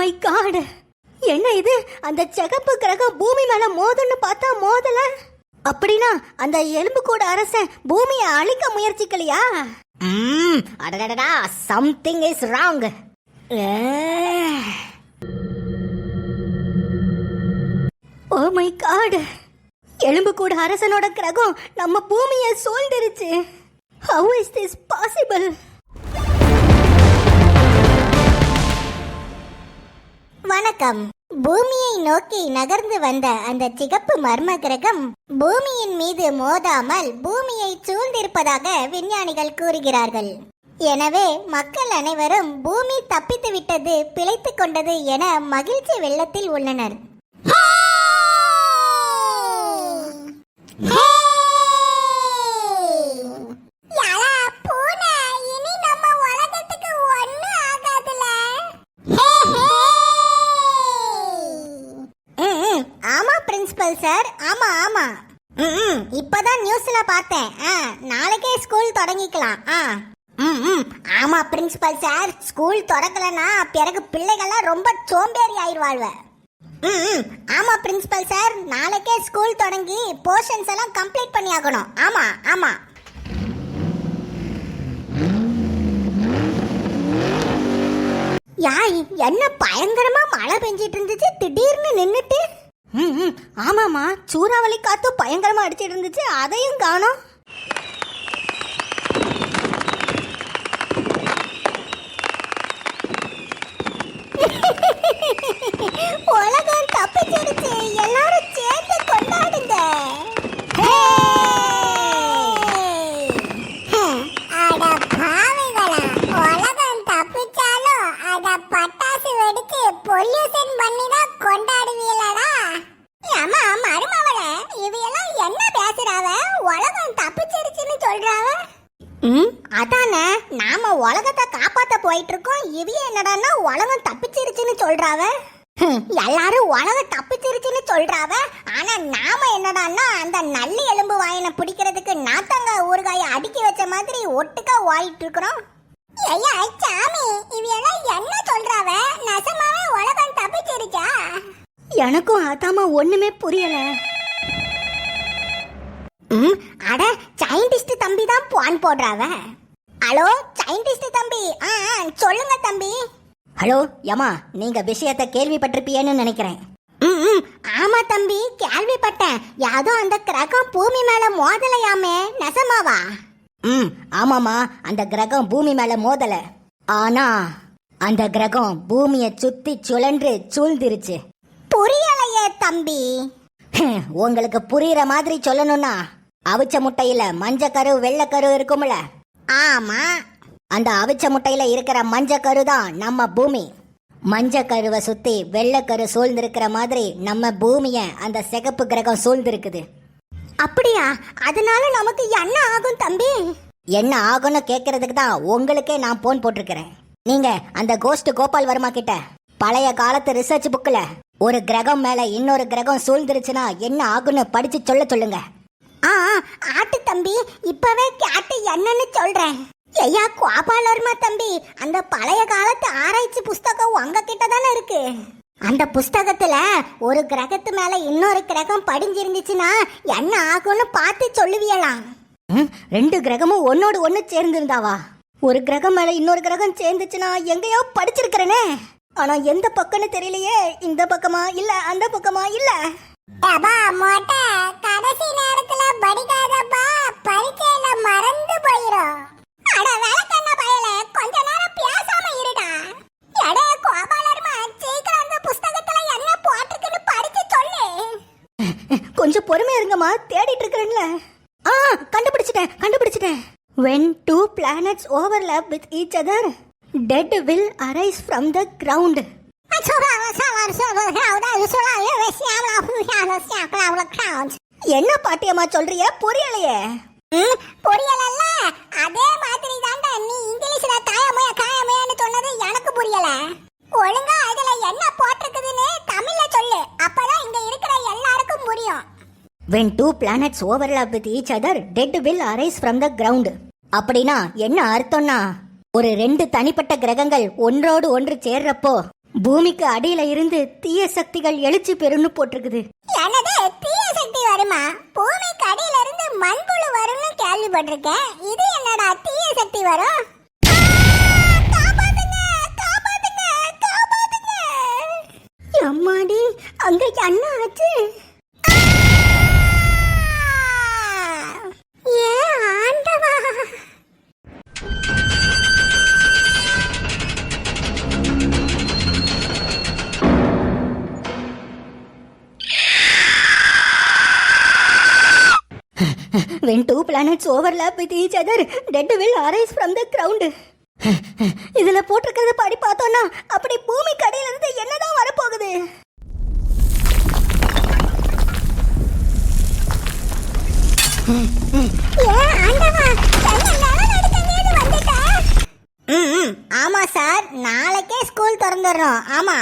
My God என்ன இது? அந்த சிகப்பு கிரகம் பூமி மேல மோதுன்னு பார்த்தா மோதல? அப்படின்னா அந்த எலும்பு கூட அரசன் பூமியை அழிக்க முயற்சிக்கலையா? ம் அடடடா something is wrong oh my God எலும்பு கூட அரசனோட கிரகம் நம்ம பூமியை சூழ்ந்துருச்சு. ஹவு இஸ் திஸ் பாசிபிள் வணக்கம். பூமியை நோக்கி நகர்ந்து வந்த அந்த சிகப்பு மர்ம கிரகம் பூமியின் மீது மோதாமல் பூமியை சூழ்ந்திருப்பதாக விஞ்ஞானிகள் கூறுகிறார்கள். எனவே மக்கள் அனைவரும் பூமி தப்பித்து விட்டது பிழைத்துக் கொண்டது என மகிழ்ச்சி வெள்ளத்தில் உள்ளனர். Principal sir. ஆமா ஆமா. ம், ம், இப்பதான் நியூஸ்ல பார்த்தேன். ஆ, நாளைக்கே ஸ்கூல் தொடங்கிக்கலாம். ஆ. ம், ம், ஆமா பிரின்சிபல் சார். ஸ்கூல் திறக்கலனா பிறகு பிள்ளைகள்லாம் ரொம்ப சோம்பேறி ஆயிடுவாள் ம், ம், ஆமா பிரின்சிபல் சார். நாளைக்கே ஸ்கூல் தொடங்கி போர்ஷன்ஸ் எல்லாம் கம்ப்ளீட் பண்ணி ஆகணும் ஆமா ஆமா. யாய் என்ன பயங்கரமா மழை பெஞ்சிட்டு இருந்துச்சு? திடீர்னு நின்னுட்டு ம் ம், சூறாவளி காத்து பயங்கரமாக அடிச்சிட்டு இருந்துச்சு. அதையும் காணோம் உலகம் தப்பிச்சிருச்சு எல்லாரும் சேர்ந்து கொண்டாடுங்க அட பாவிகளா உலகம் தப்பிச்சாலும் அத பட்டாசு வெடிச்சு பொல்யூஷன் பண்ணி தான் கொண்டாடுவீங்களடா ஏமா மருமவள இவையெல்லாம் என்ன பேசுறாவ உலகம் தப்பிச்சிருச்சுன்னு சொல்றாவ ம் அதானே. நாம உலகத்தை காப்பாத்த போயிட்டு இருக்கோம் இவிய என்னடான்னா உலகம் தப்பிச்சிருச்சுன்னு சொல்றாவ. எல்லாரும் உலகம் தப்பிச்சிருச்சுன்னு சொல்றாவ. ஆனா நாம என்னடான்னா அந்த நல்லி எலும்பு வாயினை பிடிக்கிறதுக்கு நாத்தங்க ஊறுகாய அடுக்கி வச்ச மாதிரி ஒட்டுக்கா வாயிட்டு இருக்கிறோம் ஐயா சாமி இவையெல்லாம் என்ன சொல்றாவ? நசமாவே உலகம் தப்பிச்சிருச்சா? எனக்கும் அதாமா ஒண்ணுமே புரியல. ம் அட சயின்டிஸ்ட் தம்பி தான் பான் போடுறாவ. ஹலோ சயின்டிஸ்ட் தம்பி. ஆ சொல்லுங்க தம்பி. ஹலோ யமா நீங்க விஷயத்தை கேள்விப்பட்டிருப்பீன்னு நினைக்கிறேன். ம் ஆமா தம்பி கேள்விப்பட்டேன். யாதோ அந்த கிரகம் பூமி மேல மோதலையாமே நெசமாவா? ம் ஆமாமா அந்த கிரகம் பூமி மேல மோதல. ஆனா அந்த கிரகம் பூமியை சுத்தி சுழன்று சூழ்ந்துருச்சு. புரியலையே தம்பி. உங்களுக்கு புரியுற மாதிரி சொல்லணும்னா அவிச்ச முட்டையில மஞ்சக்கரு வெள்ளைக்கரு இருக்கும்ல? ஆமா. அந்த அவிச்ச முட்டையில இருக்கிற மஞ்சக்கரு தான் நம்ம பூமி. மஞ்சக்கருவை சுத்தி வெள்ளைக்கரு சூழ்ந்திருக்கிற மாதிரி நம்ம பூமிய அந்த சிகப்பு கிரகம் சூழ்ந்திருக்குது. அப்படியா? அதனால நமக்கு என்ன ஆகும் தம்பி? என்ன ஆகும்னு கேக்குறதுக்கு தான் உங்களுக்கே நான் போன் போட்டிருக்கிறேன். நீங்க அந்த கோஸ்ட் கோபால் வர்மா கிட்ட பழைய காலத்து ரிசர்ச் புக்ல ஒரு கிரகம் மேல இன்னொரு கிரகம் சூழ்ந்துருச்சுன்னா என்ன ஆகும்னு படிச்சு சொல்ல சொல்லுங்க. ஆ ஆட்டு தம்பி இப்பவே கேட்டு என்னன்னு சொல்றேன். ஐயா கோபால் வர்மா தம்பி அந்த பழைய காலத்து ஆராய்ச்சி புஸ்தகம் உங்க கிட்ட தானே இருக்கு? அந்த புஸ்தகத்துல ஒரு கிரகத்து மேல இன்னொரு கிரகம் படிஞ்சிருந்துச்சுன்னா என்ன ஆகும்னு பார்த்து சொல்லுவியலாம். ரெண்டு கிரகமும் ஒன்னோடு ஒன்னு சேர்ந்திருந்தாவா? ஒரு கிரகம் மேல இன்னொரு கிரகம் சேர்ந்துச்சுன்னா எங்கேயோ படிச்சிருக்கிறனே. ஆனா எந்த பக்கம்னு தெரியலையே இந்த பக்கமா இல்ல அந்த பக்கமா இல்ல? மொட்டை. கடைசி நேரத்துல படிக்காதப்பா பரீட்சையில மறந்து போயிரும் அட விளக்கண்ண பயல கொஞ்ச நேரம் பேசாம இருடா எடே கோபாலர்மா சீக்கிரம் அந்த புஸ்தகத்துல என்ன போட்டிருக்குன்னு படிச்சு சொல்லு கொஞ்சம் பொறுமையா இருங்கம்மா தேடிட்டு இருக்கிறேன்ல ஆ கண்டுபிடிச்சிட்டேன் கண்டுபிடிச்சிட்டேன் when two planets overlap with each other dead will arise from the ground என்ன பாட்டியம்மா சொல்றிய? புரியலையே. புரியலல்ல. அதே மாதிரி தாண்டா நீ இங்கிலீஷ்ல காயமையா காயமையான்னு சொன்னது எனக்கு புரியல. ஒழுங்கா அதுல என்ன போட்டிருக்குதுன்னு தமிழ்ல சொல்லு. அப்பதான் இங்க இருக்கிற எல்லாருக்கும் புரியும். When two planets overlap with each other dead will arise from the ground அப்படின்னா என்ன அர்த்தம்னா ஒரு ரெண்டு தனிப்பட்ட கிரகங்கள் ஒன்றோடு ஒன்று சேர்றப்போ பூமிக்கு அடியில இருந்து தீய சக்திகள் எழுச்சி பெறும்னு போட்டிருக்குது. எனது தீய சக்தி வருமா? பூமிக்கு அடியில இருந்து மண்புழு வரும்னு கேள்விப்பட்டிருக்கேன். இது என்னடா தீய சக்தி வரும்? அம்மாடி அங்க என்ன ஆச்சு? When two planets overlap with each other dead will arise from the ground. இதுல போட்டிருக்கிறத படி பார்த்தோம்னா அப்படி பூமி கடையில இருந்து என்னதான் வரப்போகுது? ம். ஆமா சார். நாளைக்கே ஸ்கூல் திறந்துடுறோம். ஆமா.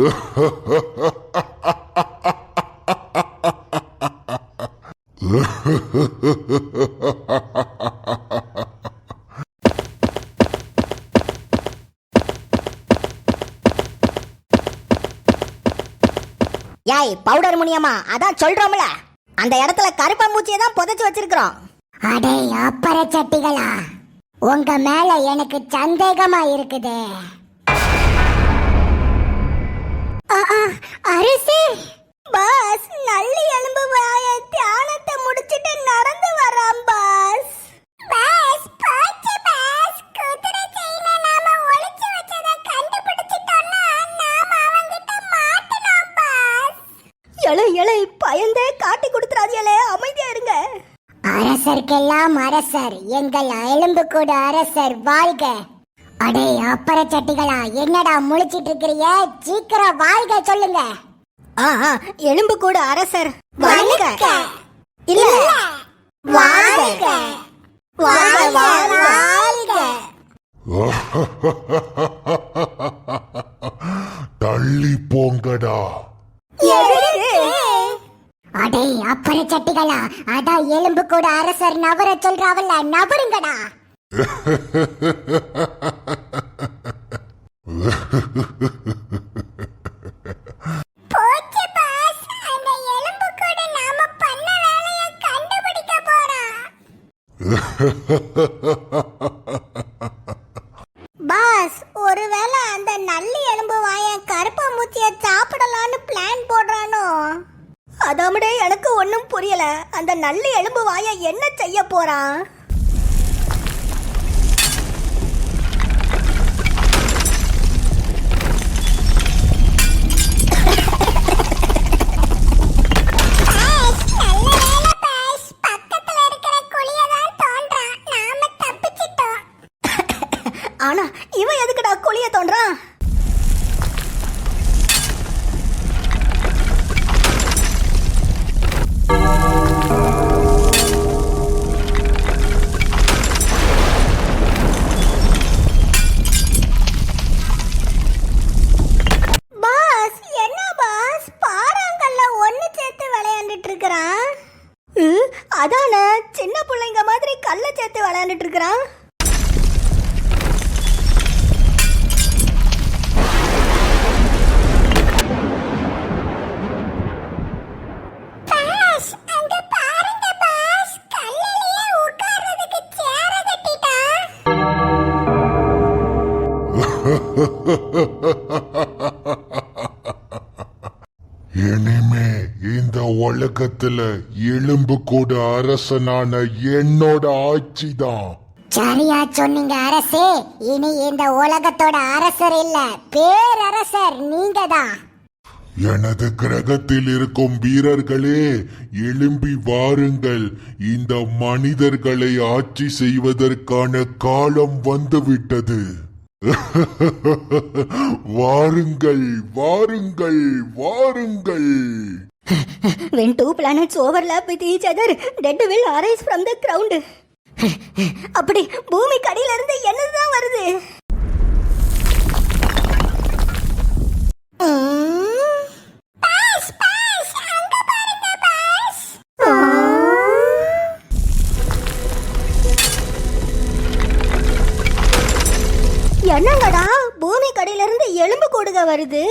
யாய் பவுடர் முனியம்மா அதான் சொல்றோம்ல. அந்த இடத்துல கருப்பாம்பூச்சியை தான் புதைச்சு வச்சிருக்கிறோம். அடே அப்பற சட்டிகளா? உங்க மேல எனக்கு சந்தேகமா இருக்குது. அரிசி. பாஸ் நல்ல எலும்பு வாய தியானத்தை முடிச்சிட்டு நடந்து வரான் பாஸ். பாஸ் போச்சு பாஸ் குதிரை செயினை நாம ஒளிச்சு வச்சத கண்டுபிடிச்சிட்டோம்னா நாம அவங்கிட்ட மாட்டணும் பாஸ். எலை எலை பயந்தே காட்டி கொடுத்துறாதியலே அமைதியா இருங்க. அரசர்க்கெல்லாம் அரசர் எங்கள் எலும்பு கூட அரசர் வாழ்க. அடே அப்பற சட்டிகளா என்னடா முழிச்சிட்டு இருக்கிறீங்க சீக்கிரம் வாழ்க சொல்லுங்க. ஆ ஆ, எலும்பு கூட அரசர். வணக்க. இல்ல. வாழ்க. வாழ்க, வாழ்க. வாழ்க. தள்ளி போங்கடா. அடே அப்பற சட்டிகளா அதான் எலும்பு கூட அரசர் நபர சொல்றாவல்ல நபருங்கடா பாஸ். பாஸ் ஒருவேளை அந்த நல்லி எலும்பு வாய கருப்பா மூச்சிய சாப்பிடலான்னு பிளான் போடுறானோ? அதாமடே எனக்கு ஒன்றும் புரியல. அந்த நல்லி எலும்பு வாய என்ன செய்ய போறான் இனிமே இந்த உலகத்துல எலும்பு கூட அரசனான என்னோட ஆட்சிதான். சரியா சொன்னீங்க அரசே. இனி இந்த உலகத்தோட அரசர் இல்ல பேரரசர் நீங்க தான் எனது கிரகத்தில் இருக்கும் வீரர்களே எழும்பி வாருங்கள். இந்த மனிதர்களை ஆட்சி செய்வதற்கான காலம் வந்துவிட்டது. வாருங்கள் வாருங்கள் வாருங்கள் When two planets overlap with each other, dead will arise from the ground. அப்படி பூமி கடியில இருந்து என்னதுதான் வருது என்னங்கடா? பூமி கடியில இருந்து எலும்பு கூடுக வருது.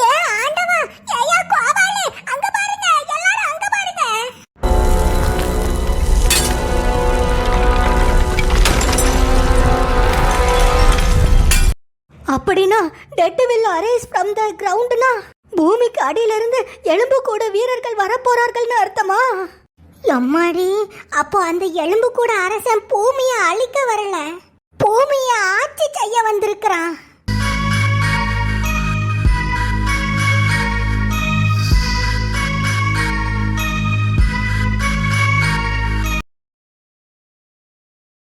ஏ ஆண்டவா ஏயா கோபாலு அங்க பாருங்க எல்லாரும் அங்க பாருங்க. அப்படின்னா dead will arise from the கிரவுண்ட்னா பூமிக்கு அடியில இருந்து எலும்பு கூட வீரர்கள் வரப்போறார்கள்னு அர்த்தமா? எம்மாடி அப்போ அந்த எலும்பு கூட அரசன் பூமியை அழிக்க வரல. பூமியை ஆட்சி செய்ய வந்திருக்கிறான்.